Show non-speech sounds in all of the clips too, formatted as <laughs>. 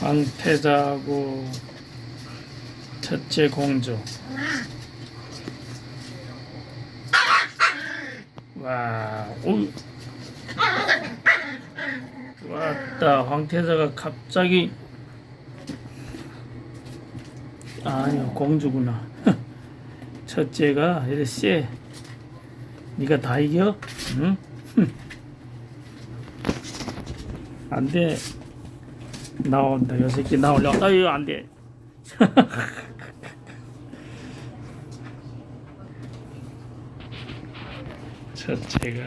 황태자하고 첫째 공주. 와, 오, 왔다. 황태자가 갑자기 아니요 공주구나. <laughs> 첫째가 이래 쎄. 네가 다 이겨? 응? <laughs> 안 돼. 나온다. 요 새끼 나올려. 아유 안 돼. <laughs> 첫째가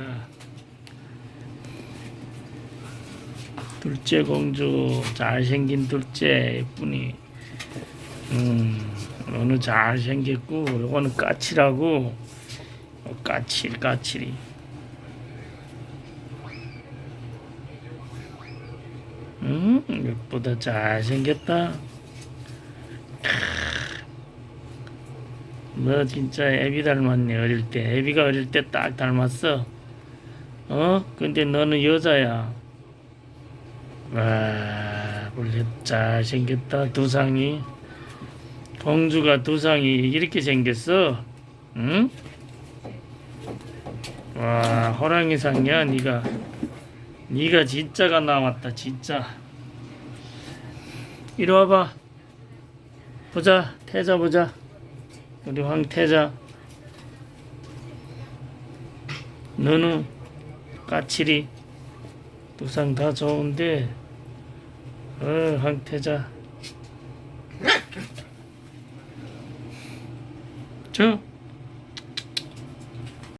둘째 공주 잘생긴 둘째 예쁘니 음 어느 잘생겼고 요거는 까칠하고 어, 까칠 까칠이 음 예쁘다 잘생겼다. 너 진짜 애비 닮았네 어릴 때. 애비가 어릴 때 딱 닮았어. 어? 근데 너는 여자야. 와 원래 잘생겼다 두상이. 공주가 두상이 이렇게 생겼어. 응? 와 호랑이 상이야 니가 니가 진짜가 나왔다 진짜. 이리 와봐. 보자 태자 보자. 우리 황태자. 너는 까칠이 두상 다 좋은데 어 황태자. 저